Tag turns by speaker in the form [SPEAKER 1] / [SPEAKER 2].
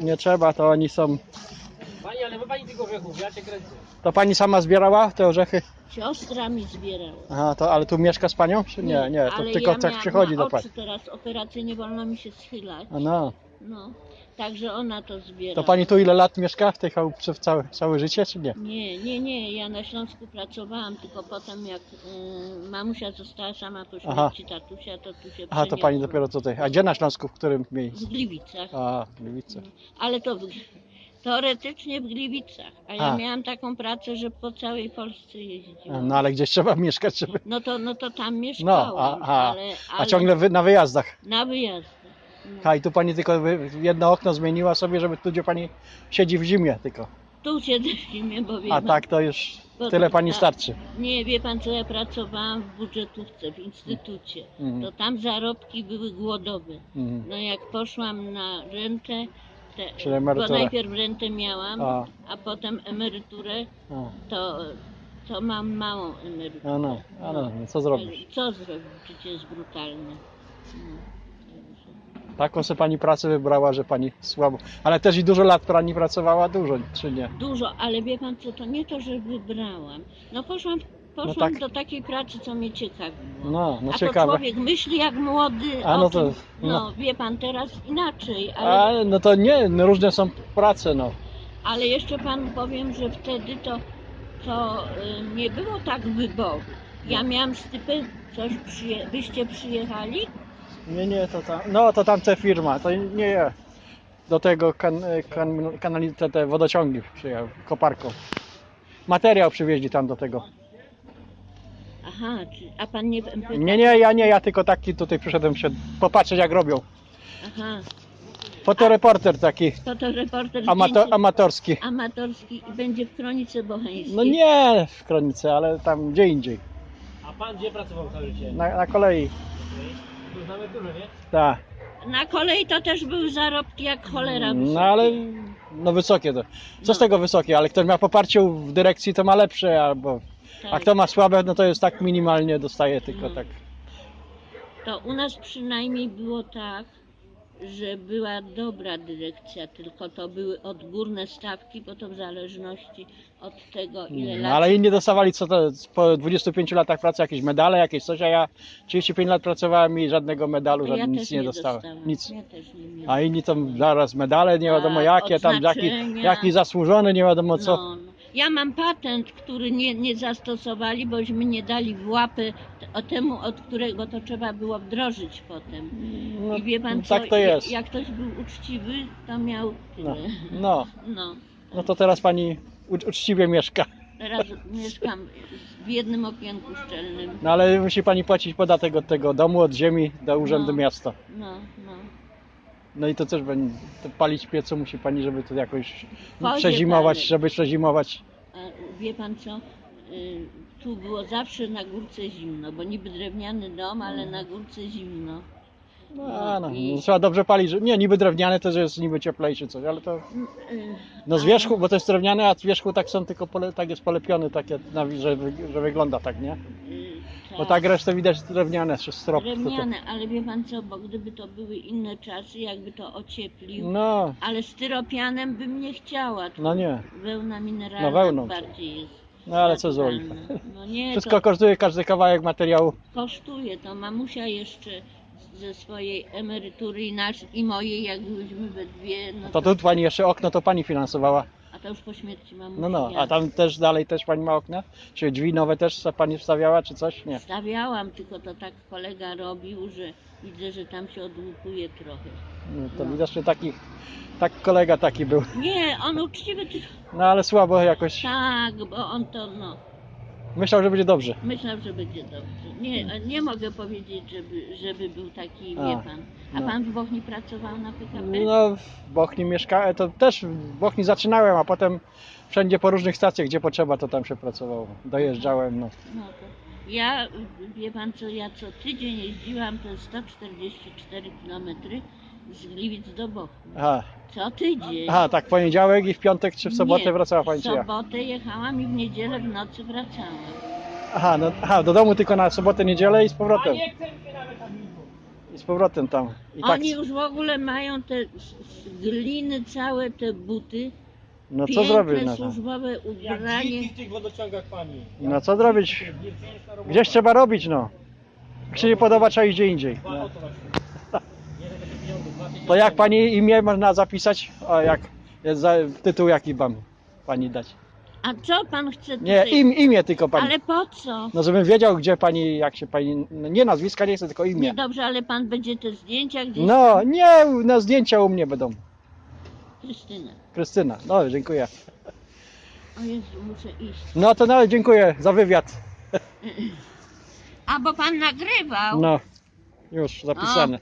[SPEAKER 1] Nie trzeba, to oni są...
[SPEAKER 2] Pani, ale ma pani tych orzechów, ja cię kręcę.
[SPEAKER 1] To pani sama zbierała te orzechy?
[SPEAKER 3] Siostra mi zbierała.
[SPEAKER 1] Aha, to ale tu mieszka z panią? Czy nie, nie, to
[SPEAKER 3] ale
[SPEAKER 1] tylko
[SPEAKER 3] ja
[SPEAKER 1] tak
[SPEAKER 3] miałam
[SPEAKER 1] przychodzi
[SPEAKER 3] na
[SPEAKER 1] do pani.
[SPEAKER 3] oczy teraz operację, nie wolno mi się schylać.
[SPEAKER 1] A no.
[SPEAKER 3] No, także ona to zbiera.
[SPEAKER 1] To pani tu ile lat mieszka w tej chałupce w całe, całe życie, czy nie?
[SPEAKER 3] Nie, nie, nie, ja na Śląsku pracowałam, tylko potem jak y, mamusia została sama po
[SPEAKER 1] Aha.
[SPEAKER 3] śmierci tatusia, to tu się
[SPEAKER 1] Aha, to pani dopiero tutaj. A gdzie na Śląsku, w którym
[SPEAKER 3] W
[SPEAKER 1] miejscu?
[SPEAKER 3] Gliwicach,
[SPEAKER 1] A, w Gliwice.
[SPEAKER 3] ale to w, teoretycznie w Gliwicach, a ja
[SPEAKER 1] A.
[SPEAKER 3] miałam taką pracę, że po całej Polsce jeździłam.
[SPEAKER 1] No ale gdzieś trzeba mieszkać, żeby...
[SPEAKER 3] No to, no to tam mieszkałam,
[SPEAKER 1] No, a, a,
[SPEAKER 3] ale, ale
[SPEAKER 1] a ciągle wy, na wyjazdach.
[SPEAKER 3] na wyjazd.
[SPEAKER 1] A i tu pani tylko wy- jedno okno zmieniła sobie, żeby tu gdzie pani siedzi w zimie tylko.
[SPEAKER 3] Tu siedzę w zimie, bo wie
[SPEAKER 1] A
[SPEAKER 3] pan,
[SPEAKER 1] tak to już
[SPEAKER 3] Bo
[SPEAKER 1] tyle
[SPEAKER 3] to
[SPEAKER 1] pani
[SPEAKER 3] tak.
[SPEAKER 1] starczy.
[SPEAKER 3] Nie, wie pan co, ja pracowałam w budżetówce, w instytucie.
[SPEAKER 1] Mhm.
[SPEAKER 3] To tam zarobki były głodowe.
[SPEAKER 1] Mhm.
[SPEAKER 3] No jak poszłam na rentę, te,
[SPEAKER 1] Czyli
[SPEAKER 3] bo
[SPEAKER 1] emeryturę.
[SPEAKER 3] najpierw rentę miałam,
[SPEAKER 1] A.
[SPEAKER 3] a, potem emeryturę,
[SPEAKER 1] A,
[SPEAKER 3] to, to mam małą emeryturę.
[SPEAKER 1] no, no, a no, co zrobisz?
[SPEAKER 3] Co zrobić? Życie jest brutalne. No.
[SPEAKER 1] Taką sobie pani pracę wybrała, że pani słabo. Ale też i dużo lat pani pracowała, dużo, czy nie?
[SPEAKER 3] Dużo, ale wie pan co, to nie to, że wybrałam. No poszłam, poszłam
[SPEAKER 1] tak.
[SPEAKER 3] do takiej pracy, co mnie ciekawiło.
[SPEAKER 1] No, no
[SPEAKER 3] A to
[SPEAKER 1] ciekawe.
[SPEAKER 3] człowiek myśli jak młody.
[SPEAKER 1] A,
[SPEAKER 3] o
[SPEAKER 1] no to-
[SPEAKER 3] tym- no,
[SPEAKER 1] no.
[SPEAKER 3] wie pan, teraz inaczej, ale,
[SPEAKER 1] A, no to nie, no różne są prace, no.
[SPEAKER 3] ale jeszcze panu powiem, że wtedy to, to y, nie było tak wyboru. Ja miałam stypendium, coś przyje, byście przyjechali?
[SPEAKER 1] Nie, nie, to tam, no to tamte firma, to nie ja. Do tego kan, kan, kanali, te, te wodociągi przyjechał, koparką. Materiał przywieźli tam do tego.
[SPEAKER 3] Aha, czy, a pan nie?
[SPEAKER 1] Nie, nie, ja nie, ja tylko taki tutaj przyszedłem się popatrzeć jak robią.
[SPEAKER 3] Aha,
[SPEAKER 1] Fotoreporter taki,
[SPEAKER 3] to to reporter
[SPEAKER 1] amato,
[SPEAKER 3] zdjęcie
[SPEAKER 1] amatorski.
[SPEAKER 3] amatorski i będzie w Kronice Bocheńskiej.
[SPEAKER 1] No nie w Kronice, ale tam gdzie indziej.
[SPEAKER 2] A pan gdzie pracował całe życie?
[SPEAKER 1] Na, na kolei,
[SPEAKER 2] Znamy dużo, nie?
[SPEAKER 1] tak.
[SPEAKER 3] Na kolei to też były zarobki jak cholera
[SPEAKER 1] No
[SPEAKER 3] wysokie.
[SPEAKER 1] ale, no wysokie to. Co z tego wysokie, ale ktoś ma poparcie w dyrekcji to ma lepsze, albo... A
[SPEAKER 3] Tak.
[SPEAKER 1] kto ma słabe, no to jest tak minimalnie dostaje tylko
[SPEAKER 3] No.
[SPEAKER 1] tak.
[SPEAKER 3] To u nas przynajmniej było tak, że była dobra dyrekcja, tylko to były odgórne stawki, bo to w zależności od tego, ile
[SPEAKER 1] No,
[SPEAKER 3] lat.
[SPEAKER 1] ale inni dostawali co to po 25 latach pracy jakieś medale, jakieś coś, a ja 35 lat pracowałem i żadnego medalu,
[SPEAKER 3] ja
[SPEAKER 1] żadnego
[SPEAKER 3] też
[SPEAKER 1] nic nie, dostałem. Nic.
[SPEAKER 3] Ja też nie miałam.
[SPEAKER 1] A inni tam zaraz medale, nie wiadomo
[SPEAKER 3] Tak,
[SPEAKER 1] jakie, tam jaki,
[SPEAKER 3] odznaczenia.
[SPEAKER 1] jaki zasłużony, nie wiadomo co.
[SPEAKER 3] No, no. Ja mam patent, który nie, nie zastosowali, bośmy nie dali w łapy o temu, od którego to trzeba było wdrożyć potem.
[SPEAKER 1] No,
[SPEAKER 3] I wie pan
[SPEAKER 1] no
[SPEAKER 3] co,
[SPEAKER 1] tak to jest.
[SPEAKER 3] jak ktoś był uczciwy, to miał
[SPEAKER 1] No,
[SPEAKER 3] tyle.
[SPEAKER 1] no,
[SPEAKER 3] No.
[SPEAKER 1] no to teraz pani ucz- uczciwie mieszka.
[SPEAKER 3] Teraz mieszkam w jednym okienku szczelnym.
[SPEAKER 1] No ale musi pani płacić podatek od tego domu, od ziemi do urzędu
[SPEAKER 3] No.
[SPEAKER 1] miasta.
[SPEAKER 3] No, no.
[SPEAKER 1] No i to też będzie to palić piecu musi pani, żeby to jakoś przezimować,
[SPEAKER 3] palić.
[SPEAKER 1] żeby przezimować.
[SPEAKER 3] A wie pan co? Y, Tu było zawsze na górce zimno, bo niby drewniany dom, ale na górce zimno.
[SPEAKER 1] No, no,
[SPEAKER 3] i-
[SPEAKER 1] no, trzeba dobrze palić. że- Nie, niby drewniane też jest niby cieplejszy coś, ale to
[SPEAKER 3] Y,
[SPEAKER 1] no z wierzchu, bo to jest drewniane, a z wierzchu tak są tylko pole, tak jest polepiony, takie, na, że, wy- że wygląda tak, nie? Bo tak resztę widać drewniane, czy strop. to- to-
[SPEAKER 3] Drewniane, ale wie pan co, bo gdyby to były inne czasy, jakby to ocieplił,
[SPEAKER 1] No,
[SPEAKER 3] ale styropianem bym nie chciała. to
[SPEAKER 1] no nie.
[SPEAKER 3] Wełna mineralna
[SPEAKER 1] No wełną.
[SPEAKER 3] bardziej jest.
[SPEAKER 1] No ale co
[SPEAKER 3] naturalna.
[SPEAKER 1] zrobić?
[SPEAKER 3] No nie,
[SPEAKER 1] Wszystko
[SPEAKER 3] to
[SPEAKER 1] kosztuje, każdy kawałek materiału.
[SPEAKER 3] kosztuje, to mamusia jeszcze ze swojej emerytury i, nasz, i mojej, jak byliśmy we dwie, no
[SPEAKER 1] To tu pani jeszcze okno to pani finansowała.
[SPEAKER 3] To już po śmierci mamusi.
[SPEAKER 1] No no, a tam też dalej też pani ma okna? Czy drzwi nowe też pani wstawiała, czy coś? Nie.
[SPEAKER 3] Stawiałam, tylko to tak kolega robił, że widzę, że tam się odłupuje trochę.
[SPEAKER 1] No, To widocznie taki, tak kolega taki był.
[SPEAKER 3] Nie, on uczciwy,
[SPEAKER 1] No ale słabo jakoś.
[SPEAKER 3] tak, bo on to no.
[SPEAKER 1] Myślał, że będzie dobrze.
[SPEAKER 3] Myślał, że będzie dobrze. Nie, nie mogę powiedzieć, żeby, żeby był taki,
[SPEAKER 1] A,
[SPEAKER 3] wie pan. A
[SPEAKER 1] no.
[SPEAKER 3] pan w Bochni pracował na PKP?
[SPEAKER 1] No w Bochni mieszkałem, to też w Bochni zaczynałem, a potem wszędzie po różnych stacjach, gdzie potrzeba, to tam się pracowało. Dojeżdżałem, no.
[SPEAKER 3] No to ja, wie pan co, ja co tydzień jeździłam to 144 km z Gliwic do Bochni.
[SPEAKER 1] Aha,
[SPEAKER 3] Co tydzień.
[SPEAKER 1] aha tak, w poniedziałek i w piątek czy w sobotę
[SPEAKER 3] Nie,
[SPEAKER 1] wracała
[SPEAKER 3] W
[SPEAKER 1] pani czy ja?
[SPEAKER 3] sobotę jechałam i w niedzielę w nocy wracałam.
[SPEAKER 1] Aha, no, aha, do domu tylko na sobotę, niedzielę i z powrotem.
[SPEAKER 2] A nie chcę się nawet tam info.
[SPEAKER 1] i z powrotem tam. I tak,
[SPEAKER 3] Oni już w ogóle mają te z, z gliny całe te buty,
[SPEAKER 1] no co
[SPEAKER 3] piękne
[SPEAKER 1] zrobić? No, to?
[SPEAKER 3] służbowe
[SPEAKER 2] Jak
[SPEAKER 3] ubranie.
[SPEAKER 2] w tych wodociągach pani.
[SPEAKER 1] no co zrobić? Gdzieś trzeba robić, no. Jak się nie podoba, trzeba iść gdzie indziej. No.
[SPEAKER 2] oto właśnie. Nie za takie pieniądze, dwa tysiące.
[SPEAKER 1] To jak pani imię można zapisać? A jak jest za, tytuł jaki mam pani dać?
[SPEAKER 3] A co pan chce
[SPEAKER 1] Nie,
[SPEAKER 3] tutaj?
[SPEAKER 1] im, imię tylko pani.
[SPEAKER 3] Ale po co?
[SPEAKER 1] No żebym wiedział, gdzie pani, jak się pani, no nie nazwiska nie chcę, tylko
[SPEAKER 3] Nie
[SPEAKER 1] imię.
[SPEAKER 3] dobrze, ale pan będzie te zdjęcia gdzieś.
[SPEAKER 1] No, nie, na zdjęcia u mnie będą.
[SPEAKER 3] Krystyna.
[SPEAKER 1] Krystyna, no dziękuję.
[SPEAKER 3] O Jezu, muszę iść.
[SPEAKER 1] No to no, dziękuję za wywiad.
[SPEAKER 3] A bo pan nagrywał.
[SPEAKER 1] No, już zapisane.